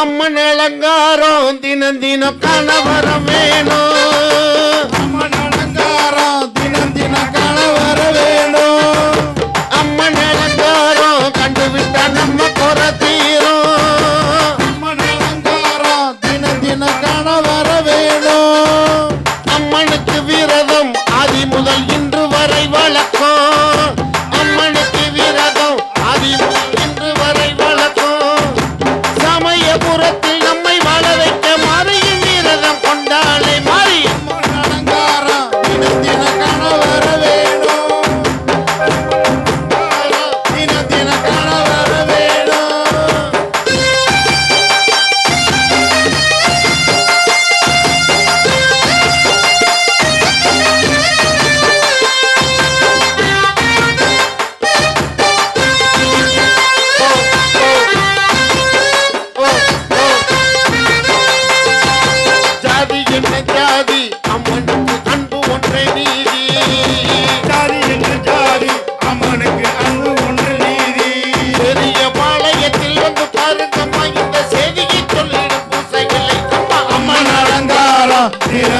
அம்மன் அலங்காரம் தினம் தினம் கணவரம் வேணும். அம்மன் அலங்காரம் தினம் தினம் கணவர வேணும். அம்மன் அலங்காரம் கண்டுவிட்டா நம்ம குறை தீரும். அம்மன் அலங்காரம் தினம் தினம் கணவர வேணும். அம்மனுக்கு விரதம் ஆதி முதல் இன்று வரை வழக்கம்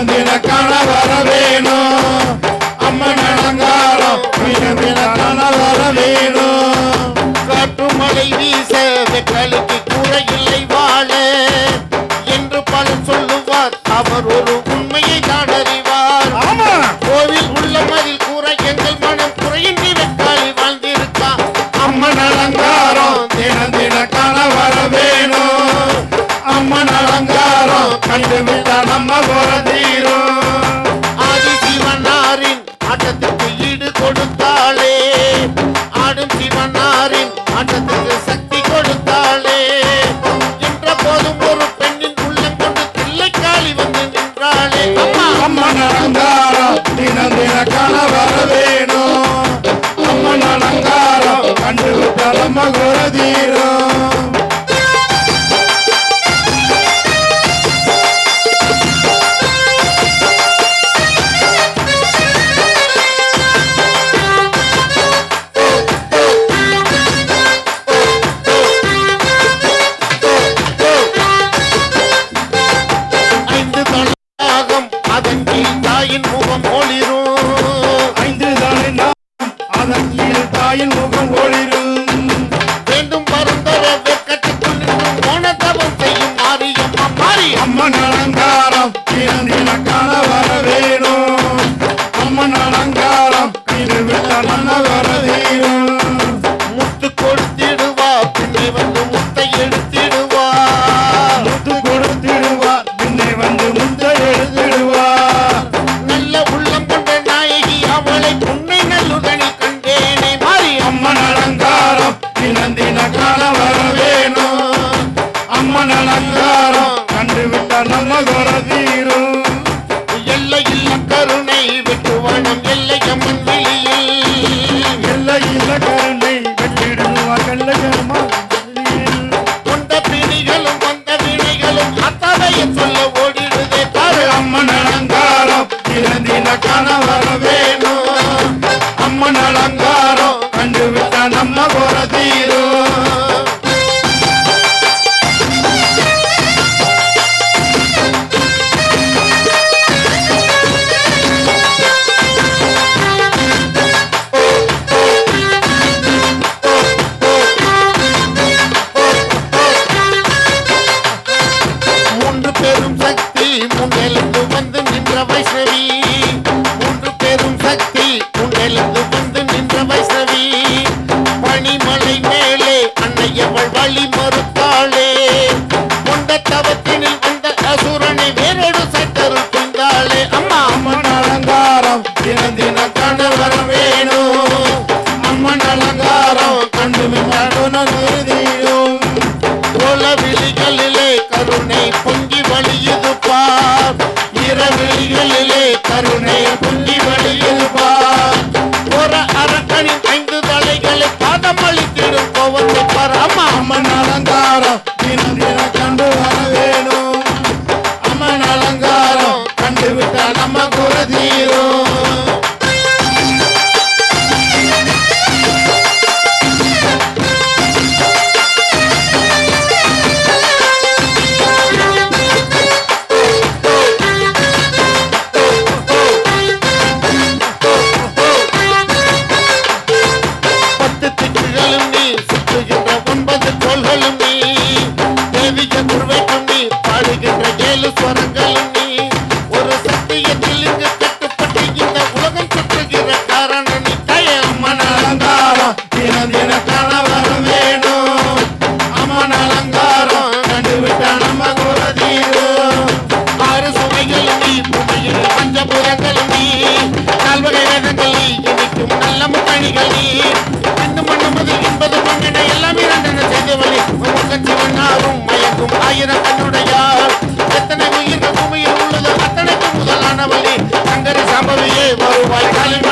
தினம் கணவர வேணும் அம்மன் அலங்காரம். தினம் கணவர வேணும் காற்று மழை வீச வெற்றலுக்கு கூரை இல்லை வாழ என்று பலர் சொல்லுவார் அவர் ஒரு உண்மையை தான் அறிவார் கோவில் உள்ள மதில் கூரை எங்கள் மனம் குறையின்றி வெட்டாளி வாழ்ந்திருக்கா அம்மன் அலங்காரம். தினம் தினம் கணவர வேணும் அம்மன் அலங்காரம் கண்டுவிட்ட நம்ம போறது அம்மா அம்மன் அலங்காரம் தினம் தினம் கணவர வேணும். அம்மா அம்மன் கண்டு விட்டால் நம்ம குரதீரம் தினம் தினம் காண வர வேணும் அம்மன் அலங்காரம் கண்டுவிட்ட நம்ம குற தீரும் கருணை பொங்கி வழியுது பார். இரவிழிகளிலே கருணை பொங்கி வழியுது பார். ஒரு அரக்கனின் ஐந்து தலைகளை பாதம் அளித்திடும் கோவத்தை பார். அம்மா ஏழு ஸ்வரங்களும் நீ ஒரு சத்தியத்தில் இங்கு கட்டுப்பட்டு இந்த உலகம் சுற்றுகிற காரணம் நீ தயம் மன அலங்காரம். தினம் தின கணவரம் வேணும். அமன் அலங்காரம். கண்டுவிட்ட நம்ம குலதீரும் ஆறு சுவைகளும் நீ புகையில் I can't